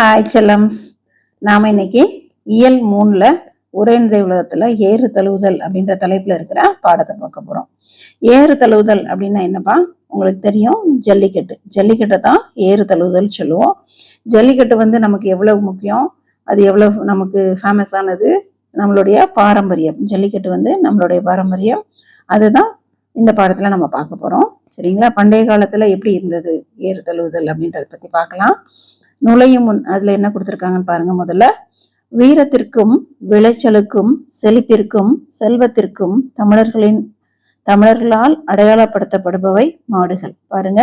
Hi செல்லம்ஸ். நாம் இன்னைக்கு இயல் மூணில் உரைநடை உலகத்தில் ஏறு தழுவுதல் அப்படின்ற தலைப்பில் இருக்கிற பாடத்தை பார்க்க போகிறோம் ஏறு தழுவுதல் அப்படின்னா என்னப்பா? உங்களுக்கு தெரியும் ஜல்லிக்கட்டு. ஜல்லிக்கட்டை தான் ஏறு தழுவுதல் சொல்லுவோம். ஜல்லிக்கட்டு வந்து நமக்கு எவ்வளவு முக்கியம்? அது எவ்வளோ நமக்கு ஃபேமஸானது நம்மளுடைய பாரம்பரியம். ஜல்லிக்கட்டு வந்து நம்மளுடைய பாரம்பரியம். அதுதான் இந்த பாடத்தில் நம்ம பார்க்க போகிறோம் சரிங்களா? பண்டைய காலத்தில் எப்படி இருந்தது ஏறு தழுவுதல் அப்படின்றத பற்றி பார்க்கலாம். நுழையும் முன் அதில் என்ன கொடுத்துருக்காங்கன்னு பாருங்க முதல்ல. வீரத்திற்கும் விளைச்சலுக்கும் செழிப்பிற்கும் செல்வத்திற்கும் தமிழர்களின் தமிழர்களால் அடையாளப்படுத்தப்படுபவை மாடுகள். பாருங்க.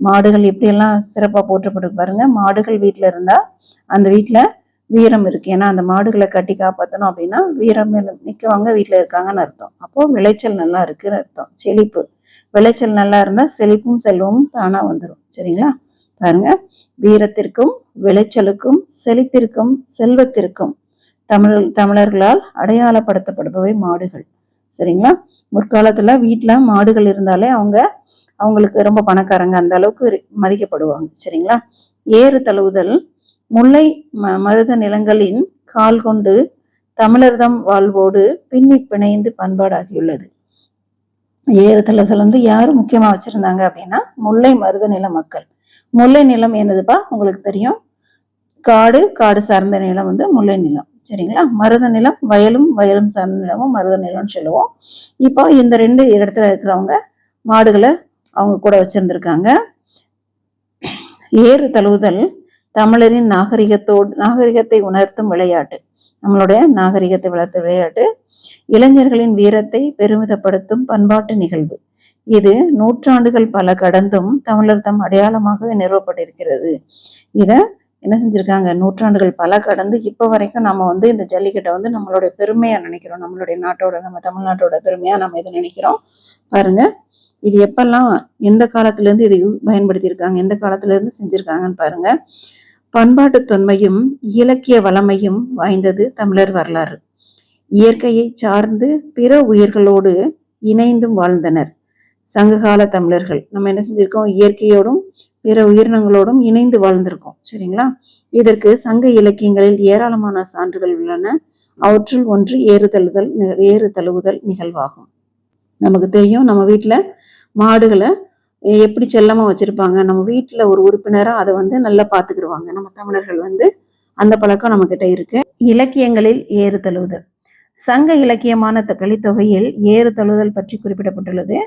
மாடுகள் எப்படியெல்லாம் சிறப்பாக போற்றப்பட்டு பாருங்க. மாடுகள் வீட்டில் இருந்தால் அந்த வீட்டில் வீரம் இருக்கு. ஏன்னா அந்த மாடுகளை கட்டி காப்பாற்றணும் அப்படின்னா வீரம் நிற்கவங்க வீட்டில் இருக்காங்கன்னு அர்த்தம். அப்போது விளைச்சல் நல்லா இருக்குன்னு அர்த்தம். செழிப்பு. விளைச்சல் நல்லா இருந்தால் செழிப்பும் செல்வமும் தானாக வந்துடும் சரிங்களா? பாருங்க. வீரத்திற்கும் விளைச்சலுக்கும் செழிப்பிற்கும் செல்வத்திற்கும் தமிழ் தமிழர்களால் அடையாளப்படுத்தப்படுபவை மாடுகள். சரிங்களா? முற்காலத்துல வீட்டுல மாடுகள் இருந்தாலே அவங்க அவங்களுக்கு ரொம்ப பணக்காரங்க அந்த அளவுக்கு மதிக்கப்படுவாங்க. சரிங்களா? ஏறு தழுவுதல் முல்லை ம மருத நிலங்களின் கால் கொண்டு தமிழர்தம் வாழ்வோடு பின்னி பிணைந்து பண்பாடாகியுள்ளது. ஏறு தழுவுதல் வந்து யாரு முக்கியமா வச்சிருந்தாங்க அப்படின்னா முல்லை மருத நில மக்கள். முல்லை நிலம் என்னதுப்பா? உங்களுக்கு தெரியும். காடு காடு சார்ந்த நிலம் வந்து முல்லை நிலம். சரிங்களா? மருத நிலம் வயலும் வயலும் சார்ந்த நிலமும் மருத நிலம்னு சொல்லுவோம். இப்போ இந்த ரெண்டு இடத்துல இருக்கிறவங்க மாடுகளை அவங்க கூட வச்சிருந்துருக்காங்க. ஏறு தழுவுதல் தமிழரின் நாகரிகத்தோடு நாகரிகத்தை உணர்த்தும் விளையாட்டு. நம்மளுடைய நாகரிகத்தை வளர்த்த விளையாட்டு. இளைஞர்களின் வீரத்தை பெருமிதப்படுத்தும் பண்பாட்டு நிகழ்வு. இது நூற்றாண்டுகள் பல கடந்தும் தமிழர் தம் அடையாளமாகவே நிறுவப்பட்டிருக்கிறது. இதை என்ன செஞ்சுருக்காங்க? நூற்றாண்டுகள் பல கடந்து இப்போ வரைக்கும் நம்ம வந்து இந்த ஜல்லிக்கட்டை வந்து நம்மளுடைய பெருமையாக நினைக்கிறோம். நம்மளுடைய நாட்டோட நம்ம தமிழ்நாட்டோட பெருமையாக நம்ம இதை நினைக்கிறோம். பாருங்க இது எப்பெல்லாம் எந்த காலத்துலேருந்து இதை யூஸ் பயன்படுத்தியிருக்காங்க? எந்த காலத்துலேருந்து செஞ்சுருக்காங்கன்னு பாருங்க. பண்பாட்டு தொன்மையும் இலக்கிய வளமையும் வாய்ந்தது தமிழர் வரலாறு. இயற்கையை சார்ந்து பிற உயிர்களோடு இணைந்தும் வாழ்ந்தனர். சங்ககால தமிழர்கள். நம்ம என்ன செஞ்சிருக்கோம்? இயற்கையோடும் பிற உயிரினங்களோடும் இணைந்து வாழ்ந்திருக்கோம். சரிங்களா? இதற்கு சங்க இலக்கியங்களில் ஏராளமான சான்றுகள் உள்ளன. அவற்றுள் ஒன்று ஏறுதழுதல் ஏறு தழுவுதல் நிகழ்வாகும். நமக்கு தெரியும் நம்ம வீட்டுல மாடுகளை எப்படி செல்லமா வச்சிருப்பாங்க? நம்ம வீட்டில் ஒரு உறுப்பினரா அதை வந்து நல்லா பார்த்துக்கிடுவாங்க நம்ம தமிழர்கள் வந்து அந்த பழக்கம் நம்ம கிட்ட இருக்கு. இலக்கியங்களில் ஏறு தழுவுதல். சங்க இலக்கியமான கலித்தொகையில் ஏறு தழுவுதல் பற்றி குறிப்பிடப்பட்டுள்ளது.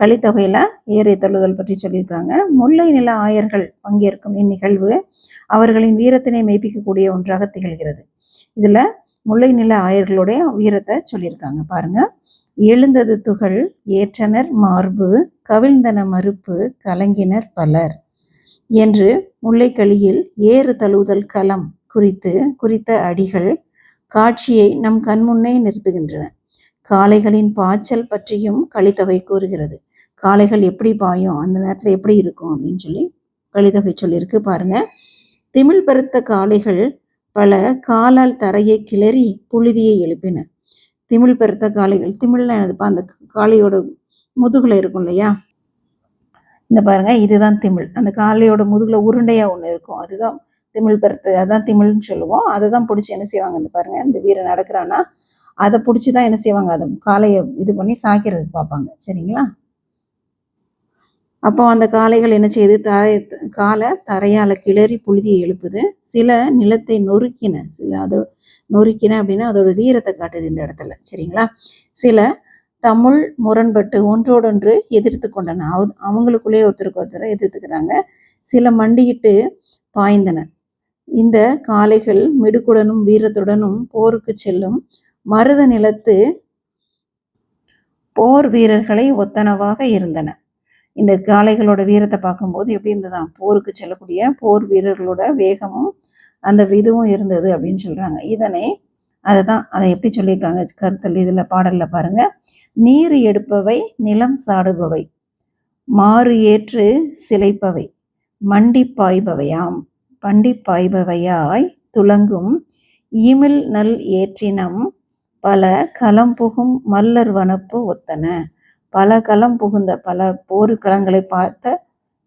கலித்தொகையில் ஏறி தள்ளுதல் பற்றி சொல்லியிருக்காங்க. முல்லை நில ஆயர்கள் பங்கேற்கும் இந்நிகழ்வு அவர்களின் வீரத்தினை மெய்ப்பிக்கக்கூடிய ஒன்றாக திகழ்கிறது. இதில் முல்லை நில ஆயர்களுடைய வீரத்தை சொல்லியிருக்காங்க. பாருங்க. எழுந்தது துகள் ஏற்றனர் மார்பு கவிழ்ந்தன மறுப்பு கலங்கினர் பலர். என்று முல்லைக்களியில் ஏறு தழுவுதல் களம் குறித்து குறித்த அடிகள் காட்சியை நம் கண்முன்னே நிறுத்துகின்றன. காளைகளின் பாய்ச்சல் பற்றியும் கலித்தொகை கூறுகிறது. காளைகள் எப்படி பாயும்? அந்த நேரத்தில் எப்படி இருக்கும்? அப்படின்னு சொல்லி கலித்தொகை சொல்லியிருக்கு. பாருங்க. திமிழ் பருத்த காளைகள் பல காலால் தரையை கிளறி புழுதியை எழுப்பின. திமிழ் பருத்த காளைகள். திமிழ்ல எனதுப்பா அந்த காளையோட முதுகுல இருக்கும் இல்லையா? இந்த பாருங்க. இதுதான் திமிழ். அந்த காளையோட முதுகுல உருண்டையா ஒன்று இருக்கும். அதுதான் திமிழ் பருத்து அதான் திமிழ்னு சொல்லுவோம். அதை தான் பிடிச்சி என்ன செய்வாங்க? இந்த பாருங்க. இந்த வீரன் நடக்கிறான்னா அதை பிடிச்சி தான் என்ன செய்வாங்க? அதை காளையை இது பண்ணி சாய்க்கிறதுக்கு பார்ப்பாங்க. சரிங்களா? அப்போ அந்த காளைகள் என்ன செய்யுது தரை காலை தரையால் கிளறி புழுதியை எழுப்புது. சில நிலத்தை நொறுக்கின சில அது நொறுக்கின அப்படின்னா அதோட வீரத்தை காட்டுது இந்த இடத்துல. சரிங்களா? சில தமிழ் முரண்பட்டு ஒன்றோடொன்று எதிர்த்து கொண்டன. அவ அவங்களுக்குள்ளேயே ஒருத்தருக்கு ஒருத்தர் எதிர்த்துக்கிறாங்க. சில மண்டியிட்டு பாய்ந்தன. இந்த காளைகள் மிடுக்குடனும் வீரத்துடனும் போருக்கு செல்லும் மருத நிலத்து போர் வீரர்களை ஒத்தனவாக இருந்தன. இந்த காளைகளோட வீரத்தை பார்க்கும்போது எப்படி இருந்ததுதான் போருக்கு செல்லக்கூடிய போர் வீரர்களோட வேகமும் அந்த விதுவும் இருந்தது அப்படின்னு சொல்கிறாங்க இதனை அதை தான் அதை எப்படி சொல்லியிருக்காங்க? கருத்தல் இதில் பாடலில் பாருங்க. நீர் எடுப்பவை நிலம் சாடுபவை. மாறு ஏற்று சிலைப்பவை. மண்டி பாய்பவையாம். பண்டி பாய்பவையாய் துளங்கும். ஈமில் நல் ஏற்றினம். பல களம் புகும் மல்லர் வனப்பு ஒத்தன. பல களம் புகுந்த பல போர்க்களங்களை பார்த்த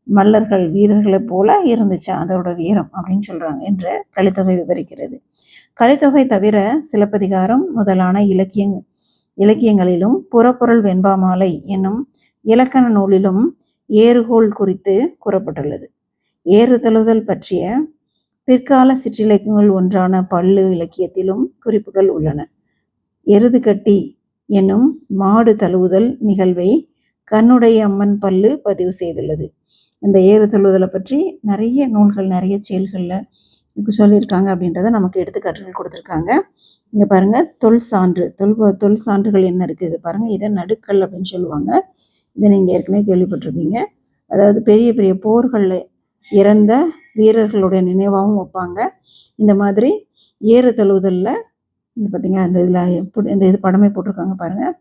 மல்லர்கள் வீரர்களைப் போல இருந்துச்சு அதோட வீரம் அப்படின்னு சொல்றாங்க என்று கலித்தொகை விவரிக்கிறது. கலித்தொகை தவிர சிலப்பதிகாரம் முதலான இலக்கியங் இலக்கியங்களிலும் புறப்பொருள் வெண்பாமாலை என்னும் இலக்கண நூலிலும் ஏறுகோள் குறித்து கூறப்பட்டுள்ளது. ஏறுதழுதல் பற்றிய பிற்கால சிற்றிலக்கியங்கள் ஒன்றான பள்ளு இலக்கியத்திலும் குறிப்புகள் உள்ளன. எருது கட்டி என்னும் மாடு தழுவுதல் நிகழ்வை கண்ணுடைய அம்மன் பல்லு பதிவு செய்துள்ளது. இந்த ஏறு தழுவுதலை பற்றி நிறைய நூல்கள் நிறைய செயல்களில் சொல்லியிருக்காங்க அப்படின்றத நமக்கு எடுத்துக்காட்டுகள் கொடுத்துருக்காங்க. இங்கே பாருங்கள் தொல் சான்று தொல் தொல் சான்றுகள் என்ன இருக்குது பாருங்கள் இதை நடுக்கல் அப்படின்னு சொல்லுவாங்க. இதை நீங்கள் ஏற்கனவே கேள்விப்பட்டிருப்பீங்க. அதாவது பெரிய பெரிய போர்களில் இறந்த வீரர்களுடைய நினைவாகவும் வைப்பாங்க. இந்த மாதிரி ஏறு தழுவுதலில் இந்த பார்த்தீங்க அந்த இதில் இந்த இது படமே போட்டிருக்காங்க பாருங்கள்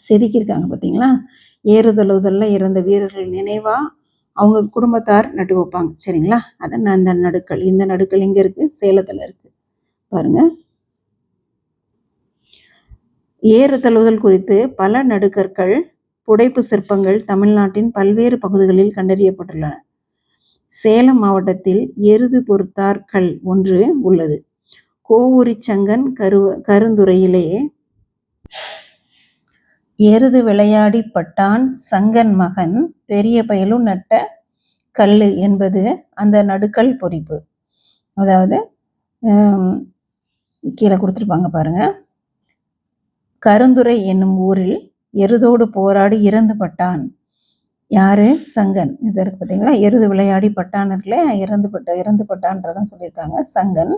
செதுக்கியிருக்காங்க பார்த்தீங்களா ஏறுதழுவுதலில் இறந்த வீரர்கள் நினைவாக அவங்க குடும்பத்தார் நட்டு வைப்பாங்க. சரிங்களா? அதான் அந்த நடுக்கள். இந்த நடுக்கள் இங்கே இருக்குது சேலத்தில் இருக்குது பாருங்க. ஏறு தழுவுதல் குறித்து பல நடுக்கற்கள் புடைப்பு சிற்பங்கள் தமிழ்நாட்டின் பல்வேறு பகுதிகளில் கண்டறியப்பட்டுள்ளன. சேலம் மாவட்டத்தில் எருது பொருத்தார்கள் ஒன்று உள்ளது. கோவூரிச்சங்கன் கரு கருந்துரையிலே எருது விளையாடி பட்டான் சங்கன் மகன் பெரிய பயலும் நட்ட கல் என்பது அந்த நடுக்கல் பொறிப்பு. அதாவது கீழே கொடுத்துருப்பாங்க பாருங்க. கருந்துறை என்னும் ஊரில் எருதோடு போராடி இறந்து பட்டான். யாரு? சங்கன். இது இருக்கு பார்த்தீங்களா எருது விளையாடி பட்டான் இருக்குல்ல? இறந்து பட்ட இறந்து பட்டான்றதான் சொல்லியிருக்காங்க. சங்கன்.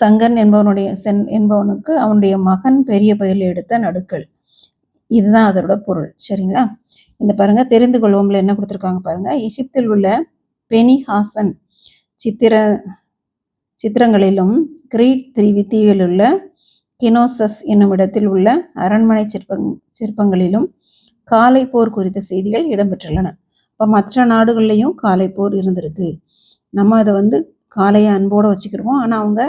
சங்கன் என்பவனுடைய சென் என்பவனுக்கு அவனுடைய மகன் பெரிய பயிரில் எடுத்த நடுக்கல் இதுதான் அதோட பொருள் சரிங்களா? இந்த பாருங்க தெரிந்து கொள்வோம்ல என்ன கொடுத்துருக்காங்க பாருங்க. எகிப்தில் உள்ள பெனிஹாசன் சித்திர சித்திரங்களிலும் கிரீட் திரிவி தீவில் உள்ள கினோசஸ் என்னும் இடத்தில் உள்ள அரண்மனை சிற்பங் சிற்பங்களிலும் காலை போர் குறித்த செய்திகள் இடம்பெற்றுள்ளன. இப்போ மற்ற நாடுகள்லையும் காலை போர் இருந்திருக்கு. நம்ம அதை வந்து காலையை அன்போடு வச்சுக்கிருவோம். ஆனால் அவங்க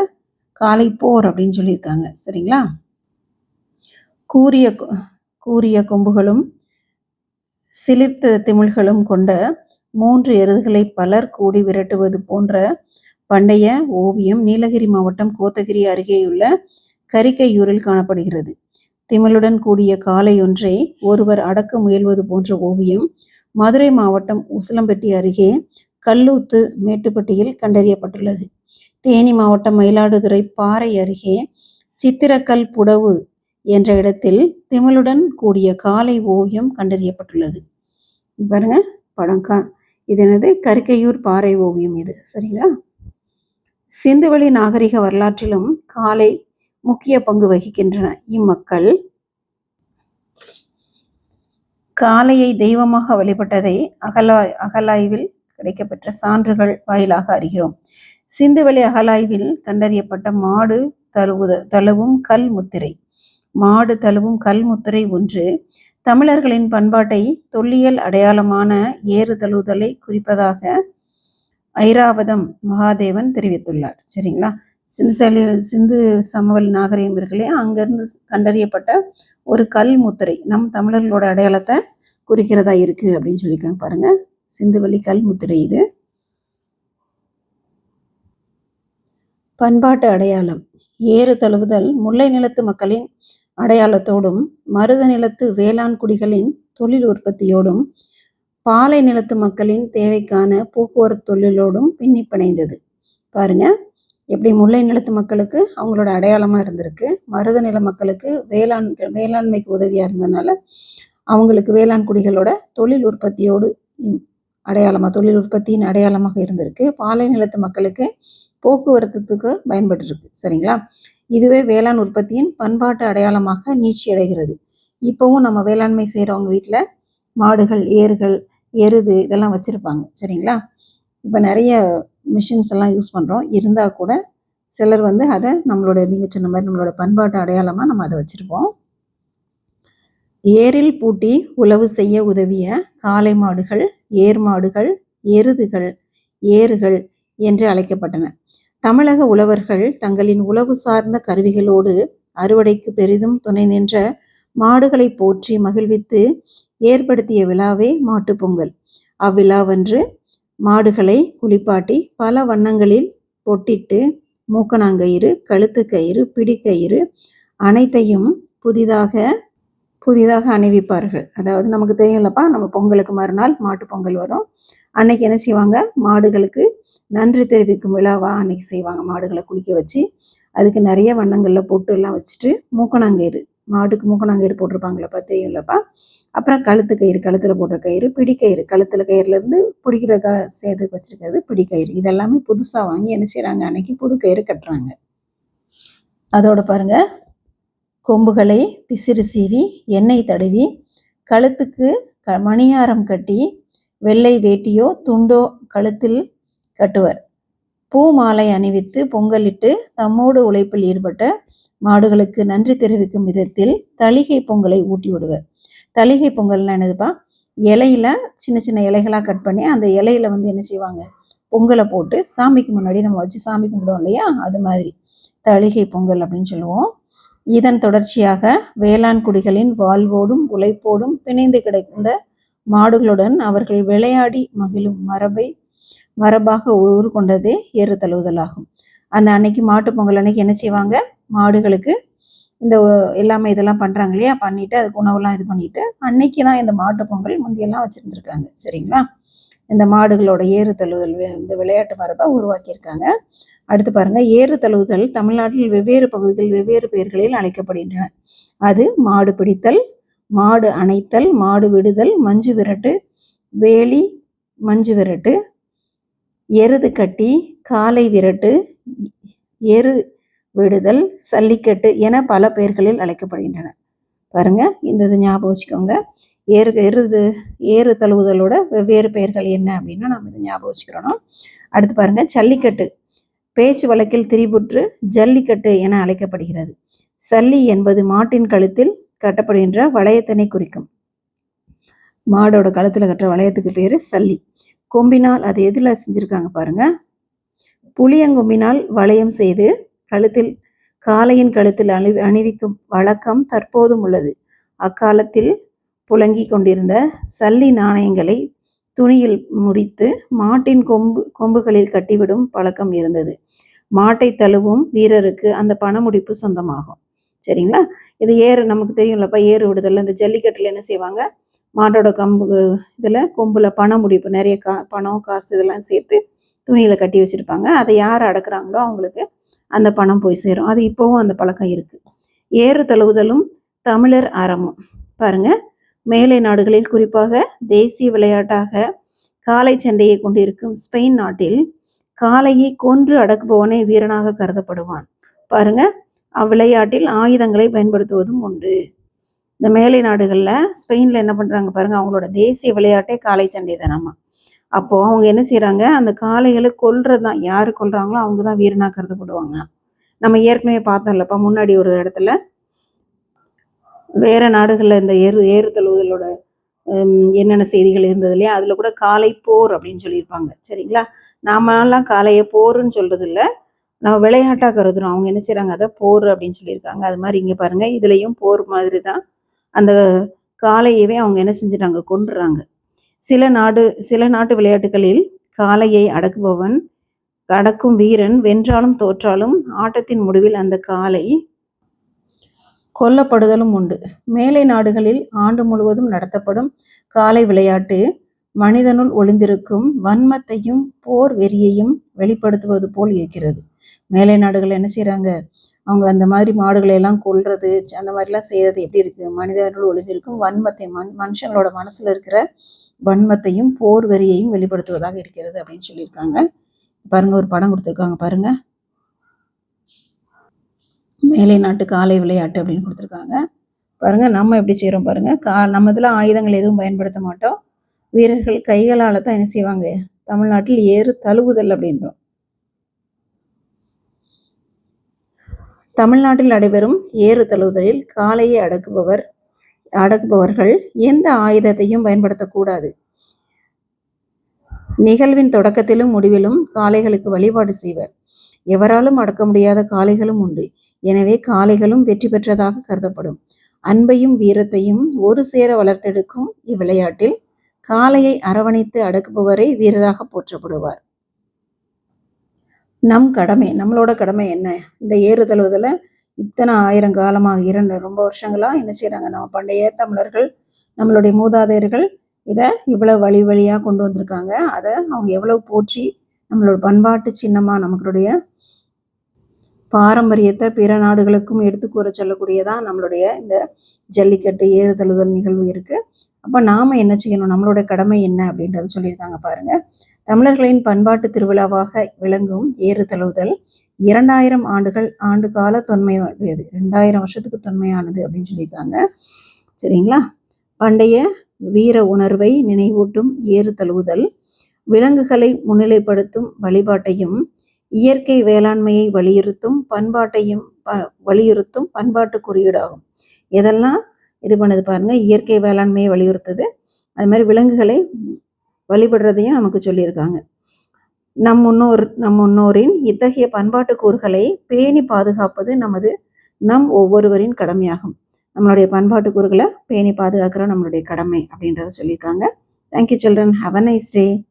காலை போர் அப்படின்னு சொல்லியிருக்காங்க. சரிங்களா? கூரிய கூரிய கொம்புகளும் சிலிர்த்த திமிழ்களும் கொண்ட மூன்று எருதுகளை பலர் கூடி விரட்டுவது போன்ற பண்டைய ஓவியம் நீலகிரி மாவட்டம் கோத்தகிரி அருகேயுள்ள கரிக்கையூரில் காணப்படுகிறது. திமிழுடன் கூடிய காலை ஒன்றை ஒருவர் அடக்க முயல்வது போன்ற ஓவியம் மதுரை மாவட்டம் உசிலம்பட்டி அருகே கல்லூத்து மேட்டுப்பட்டியில் கண்டறியப்பட்டுள்ளது. தேனி மாவட்டம் மயிலாடுதுறை பாறை அருகே சித்திரக்கல் புடவு என்ற இடத்தில் திமிழுடன் கூடிய காலை ஓவியம் கண்டறியப்பட்டுள்ளது. பாருங்க படம் கா இது எனது கருக்கையூர் பாறை ஓவியம் இது சரிங்களா? சிந்துவெளி நாகரிக வரலாற்றிலும் காலை முக்கிய பங்கு வகிக்கின்றன இம்மக்கள். காளையை தெய்வமாக வழிபட்டதை அகலாய் அகலாய்வில் கிடைக்கப்பெற்ற சான்றுகள் வாயிலாக அறிகிறோம். சிந்துவெளி அகலாய்வில் கண்டறியப்பட்ட மாடு தழுவுத தழுவும் கல் முத்திரை. மாடு தழுவும் கல் முத்திரை ஒன்று தமிழர்களின் பண்பாட்டை தொல்லியல் அடையாளமான ஏறு தழுவுதலை குறிப்பதாக ஐராவதம் மகாதேவன் தெரிவித்துள்ளார். சரிங்களா? சிந்து சிந்து சமவெளி நாகரிகம் இருக்குல்லே அங்கிருந்து கண்டறியப்பட்ட ஒரு கல் முத்திரை நம் தமிழர்களோட அடையாளத்தை குறிக்கிறதா இருக்கு அப்படின்னு சொல்லியிருக்காங்க பாருங்க. சிந்துவெளி கல்முத்திரை இது. பண்பாட்டு அடையாளம். ஏறு தழுவுதல் முல்லை நிலத்து மக்களின் அடையாளத்தோடும் மருத நிலத்து வேளாண் குடிகளின் தொழில் உற்பத்தியோடும் பாலை நிலத்து மக்களின் தேவைக்கான போக்குவரத்து தொழிலோடும் பின்னி பிணைந்தது. பாருங்க எப்படி முல்லை நிலத்து மக்களுக்கு அவங்களோட அடையாளமா இருந்திருக்கு. மருத நில மக்களுக்கு வேளாண் வேளாண்மைக்கு உதவியாக இருந்ததுனால அவங்களுக்கு வேளாண் குடிகளோட தொழில் உற்பத்தியோடு அடையாளமாக தொழில் உற்பத்தியின் அடையாளமாக இருந்திருக்கு. பாலை நிலத்து மக்களுக்கு போக்குவரத்துக்கு பயன்பட்டுருக்கு. சரிங்களா? இதுவே வேளாண் உற்பத்தியின் பண்பாட்டு அடையாளமாக நீட்சி அடைகிறது. இப்போவும் நம்ம வேளாண்மை செய்கிறவங்க வீட்டில் மாடுகள் ஏறுகள் எருது இதெல்லாம் வச்சுருப்பாங்க. சரிங்களா? இப்போ நிறைய மிஷின்ஸ் எல்லாம் யூஸ் பண்ணுறோம் இருந்தால் கூட சிலர் வந்து அதை நம்மளோட நீங்கள் சொன்ன மாதிரி நம்மளோட பண்பாட்டு அடையாளமாக நம்ம அதை வச்சுருப்போம். ஏரில் பூட்டி உழவு செய்ய உதவிய காளை மாடுகள் ஏர் மாடுகள் எருதுகள் ஏறுகள் என்று அழைக்கப்பட்டன. தமிழக உழவர்கள் தங்களின் உழவு சார்ந்த கருவிகளோடு அறுவடைக்கு பெரிதும் துணை நின்ற மாடுகளை போற்றி மகிழ்வித்து ஏற்படுத்திய விழாவே மாட்டுப்பொங்கல் அவ்விழாவன்று மாடுகளை குளிப்பாட்டி பல வண்ணங்களில் பொட்டிட்டு மூக்கணாங்கயிறு கழுத்துக்கயிறு பிடிக்கயிறு அனைத்தையும் புதிதாக புதிதாக அணிவிப்பார்கள். அதாவது நமக்கு தெரியும்லப்பா நம்ம பொங்கலுக்கு மறுநாள் மாட்டு பொங்கல் வரும். அன்னைக்கு என்ன செய்வாங்க? மாடுகளுக்கு நன்றி தெரிவிக்கும் விழாவா அன்னைக்கு செய்வாங்க. மாடுகளை குளிக்க வச்சு அதுக்கு நிறைய வண்ணங்களில் பொட்டு எல்லாம் வச்சுட்டு மூக்கணாங்கயிறு மாடுக்கு மூக்கணாங்கயிறு போட்டிருப்பாங்களப்பா தெரியும்லப்பா? அப்புறம் கழுத்து கயிறு கழுத்தில் போடுற கயிறு பிடிக்கயிறு. கழுத்தில் கயிறுலேருந்து பிடிக்கிறதுக்காக சேர்த்து வச்சுருக்கிறது பிடிக்கயிறு. இதெல்லாமே புதுசாக வாங்கி என்ன செய்கிறாங்க அன்னைக்கு புது கயிறு கட்டுறாங்க. அதோட பாருங்கள் கொம்புகளை பிசிறு சீவி எண்ணெய் தடவி கழுத்துக்கு க மணியாரம் கட்டி வெள்ளை வேட்டியோ துண்டோ கழுத்தில் கட்டுவர். பூ மாலை அணிவித்து பொங்கலிட்டு தம்மோடு உழைப்பில் ஈடுபட்ட மாடுகளுக்கு நன்றி தெரிவிக்கும் விதத்தில் தளிகை பொங்கலை ஊட்டி விடுவர். தளிகை பொங்கல்னா என்னதுப்பா? இலையில சின்ன சின்ன இலைகளாக கட் பண்ணி அந்த இலையில வந்து என்ன செய்வாங்க? பொங்கலை போட்டு சாமிக்கு முன்னாடி நம்ம வச்சு சாமி கும்பிடுவோம் இல்லையா? அது மாதிரி. தளிகை பொங்கல் அப்படின்னு சொல்லுவோம். இதன் தொடர்ச்சியாக வேளாண் குடிகளின் வாழ்வோடும் உழைப்போடும் பிணைந்து கிடைந்த மாடுகளுடன் அவர்கள் விளையாடி மகிழும் மரபை மரபாக உருக்கொண்டதே ஏறு தழுவுதலாகும். அந்த அன்னைக்கு மாட்டுப் பொங்கல் அன்னைக்கு என்ன செய்வாங்க? மாடுகளுக்கு இந்த எல்லாமே இதெல்லாம் பண்றாங்க இல்லையா? பண்ணிட்டு அதுக்கு உணவெல்லாம் இது பண்ணிட்டு அன்னைக்கு தான் இந்த மாட்டுப் பொங்கல் முந்தியெல்லாம் வச்சிருந்துருக்காங்க. சரிங்களா? இந்த மாடுகளோட ஏறு தழுவுதல் இந்த விளையாட்டு மரபை உருவாக்கியிருக்காங்க. அடுத்து பாருங்க ஏறு தழுவுதல் தமிழ்நாட்டில் வெவ்வேறு பகுதிகள் வெவ்வேறு பெயர்களில் அழைக்கப்படுகின்றன. அது மாடு பிடித்தல் மாடு அணைத்தல் மாடு விடுதல் மஞ்சு விரட்டு வேலி மஞ்சு விரட்டு எருது கட்டி காலை விரட்டு எரு விடுதல் சல்லிக்கட்டு என பல பெயர்களில் அழைக்கப்படுகின்றன. பாருங்க இந்த இது ஞாபகம் வச்சுக்கோங்க. ஏறு எருது ஏறு தழுவுதலோட வெவ்வேறு பெயர்கள் என்ன அப்படின்னா நம்ம இதை ஞாபகம் வச்சுக்கிறோம். அடுத்து பாருங்க ஜல்லிக்கட்டு பேச்சு வழக்கில் திரிபுற்று ஜல்லிக்கட்டு என அழைக்கப்படுகிறது. சல்லி என்பது மாட்டின் கழுத்தில் கட்டப்படுகின்ற வளையத்தினை குறிக்கும். மாடோட கழுத்தில் கட்டுற வளையத்துக்கு பேர் சல்லி. கொம்பினால் அது எதில் செஞ்சுருக்காங்க பாருங்க. புளியங்கொம்பினால் வளையம் செய்து கழுத்தில் காளையின் கழுத்தில் அணி அணிவிக்கும் வழக்கம் தற்போதும் உள்ளது. அக்காலத்தில் புழங்கி கொண்டிருந்த சல்லி நாணயங்களை துணியில் முடித்து மாட்டின் கொம்பு கொம்புகளில் கட்டிவிடும் பழக்கம் இருந்தது. மாட்டை தழுவும் வீரருக்கு அந்த பணமுடிப்பு சொந்தமாகும். சரிங்களா? இது ஏறு நமக்கு தெரியும்லப்பா ஏறு விடுதல் இந்த ஜல்லிக்கட்டில் என்ன செய்வாங்க? மாட்டோட கம்பு இதில் கொம்பில் பணம் முடிப்பு நிறைய கா பணம் காசு இதெல்லாம் சேர்த்து துணியில் கட்டி வச்சுருப்பாங்க. அதை யார் அடக்குறாங்களோ அவங்களுக்கு அந்த பணம் போய் சேரும். அது இப்போவும் அந்த பழக்கம் இருக்குது ஏறு தழுவுதலும் தமிழர் அறமும். பாருங்கள் மேலை நாடுகளில் குறிப்பாக தேசிய விளையாட்டாக காளை சண்டையை கொண்டிருக்கும் ஸ்பெயின் நாட்டில் காளையை கொன்று அடக்குபவனே வீரனாக கருதப்படுவான். பாருங்க அவ்விளையாட்டில் ஆயுதங்களை பயன்படுத்துவதும் உண்டு. இந்த மேலை நாடுகளில் ஸ்பெயினில் என்ன பண்ணுறாங்க பாருங்க அவங்களோட தேசிய விளையாட்டே காளை சண்டை தானாமா அப்போ அவங்க என்ன செய்கிறாங்க அந்த காளைகளை கொல்றது தான் யார் கொல்றாங்களோ அவங்க தான் வீரனா கருதப்படுவாங்க. நம்ம ஏற்கனவே பார்த்தோம்லப்பா முன்னாடி ஒரு இடத்துல வேற நாடுகளில் இந்த ஏறு ஏறுதழுவுதலோட என்னென்ன செய்திகள் இருந்தது இல்லையா? அதில் கூட காளை போர் அப்படின்னு சொல்லியிருப்பாங்க. சரிங்களா? நாமெல்லாம் காளையை போர்ன்னு சொல்கிறது இல்லை நம்ம விளையாட்டாக கருதுறோம். அவங்க என்ன செய்கிறாங்க அதை போர் அப்படின்னு சொல்லியிருக்காங்க. அது மாதிரி இங்கே பாருங்க. இதுலேயும் போர் மாதிரி தான் அந்த காளையவே அவங்க என்ன செஞ்சுட்டாங்க? கொண்டுறாங்க சில நாடு சில நாட்டு விளையாட்டுகளில் காளையை அடக்குபவன் அடக்கும் வீரன் வென்றாலும் தோற்றாலும் ஆட்டத்தின் முடிவில் அந்த காளை கொல்லப்படுதலும் உண்டு. மேலை நாடுகளில் ஆண்டு முழுவதும் நடத்தப்படும் காலை விளையாட்டு மனிதனுள் ஒளிந்திருக்கும் வன்மத்தையும் போர் வெறியையும் வெளிப்படுத்துவது போல் இருக்கிறது. மேலை நாடுகள் என்ன செய்கிறாங்க அவங்க அந்த மாதிரி மாடுகளை எல்லாம் கொல்றது அந்த மாதிரிலாம் செய்யறது எப்படி இருக்கு? மனிதனுள் ஒளிந்திருக்கும் வன்மத்தை மண் மனுஷங்களோட மனசுல இருக்கிற வன்மத்தையும் போர் வெறியையும் வெளிப்படுத்துவதாக இருக்கிறது அப்படின்னு சொல்லியிருக்காங்க. பாருங்க ஒரு படம் கொடுத்துருக்காங்க பாருங்க. மேலை நாட்டு காளை விளையாட்டு அப்படின்னு கொடுத்துருக்காங்க. பாருங்க நம்ம எப்படி செய்கிறோம் பாருங்க. கா நம்ம இதில் ஆயுதங்கள் எதுவும் பயன்படுத்த மாட்டோம். வீரர்கள் கைகளால் தான் என்ன செய்வாங்க? தமிழ்நாட்டில் ஏறு தழுவுதல் அப்படின்றோம். தமிழ்நாட்டில் நடைபெறும் ஏறு தழுவுதலில் காளையை அடக்குபவர் அடக்குபவர்கள் எந்த ஆயுதத்தையும் பயன்படுத்தக்கூடாது. நிகழ்வின் தொடக்கத்திலும் முடிவிலும் காளைகளுக்கு வழிபாடு செய்வர். எவராலும் அடக்க முடியாத காளைகளும் உண்டு. எனவே காளைகளும் வெற்றி பெற்றதாக கருதப்படும். அன்பையும் வீரத்தையும் ஒரு சேர வளர்த்தெடுக்கும் இவ்விளையாட்டில் காளையை அரவணைத்து அடக்குபவரை வீரராக போற்றப்படுவார். நம் கடமை நம்மளோட கடமை என்ன? இந்த ஏறுதழுவதில் இத்தனை ஆயிரம் காலமாக இரண்டு ரொம்ப வருஷங்களாக என்ன செய்கிறாங்க நம்ம பண்டைய தமிழர்கள் நம்மளுடைய மூதாதையர்கள் இதை இவ்வளவு வழி வழியாக கொண்டு வந்திருக்காங்க. அதை அவங்க எவ்வளவு போற்றி நம்மளோட பண்பாட்டு சின்னமாக நம்மளுடைய பாரம்பரியத்தை பிற நாடுகளுக்கும் எடுத்து கூற சொல்லக்கூடியதான் நம்மளுடைய இந்த ஜல்லிக்கட்டு ஏறு தழுவுதல் நிகழ்வு இருக்கு. அப்போ நாம என்ன செய்யணும்? நம்மளுடைய கடமை என்ன அப்படின்றது சொல்லியிருக்காங்க பாருங்க. தமிழர்களின் பண்பாட்டு திருவிழாவாக விளங்கும் ஏறு தழுவுதல் இரண்டாயிரம் ஆண்டுகள் ஆண்டு கால தொன்மையுடையது. ரெண்டாயிரம் வருஷத்துக்கு தொன்மையானது அப்படின்னு சொல்லியிருக்காங்க. சரிங்களா? பண்டைய வீர உணர்வை நினைவூட்டும் ஏறு தழுவுதல் விலங்குகளை முன்னிலைப்படுத்தும் வழிபாட்டையும் இயற்கை வேளாண்மையை வலியுறுத்தும் பண்பாட்டையும் ப- வலியுறுத்தும் பண்பாட்டு குறியீடாகும். இதெல்லாம் இது பண்ணுது பாருங்க. இயற்கை வேளாண்மையை வலியுறுத்துது. அது மாதிரி விலங்குகளை வழிபடுறதையும் நமக்கு சொல்லியிருக்காங்க. நம் முன்னோர் நம் முன்னோரின் இத்தகைய பண்பாட்டு கூறுகளை பேணி பாதுகாப்பது நமது நம் ஒவ்வொருவரின் கடமையாகும். நம்மளுடைய பண்பாட்டு கூறுகளை பேணி பாதுகாக்கிற நம்மளுடைய கடமை அப்படின்றத சொல்லியிருக்காங்க. Thank you children have a nice day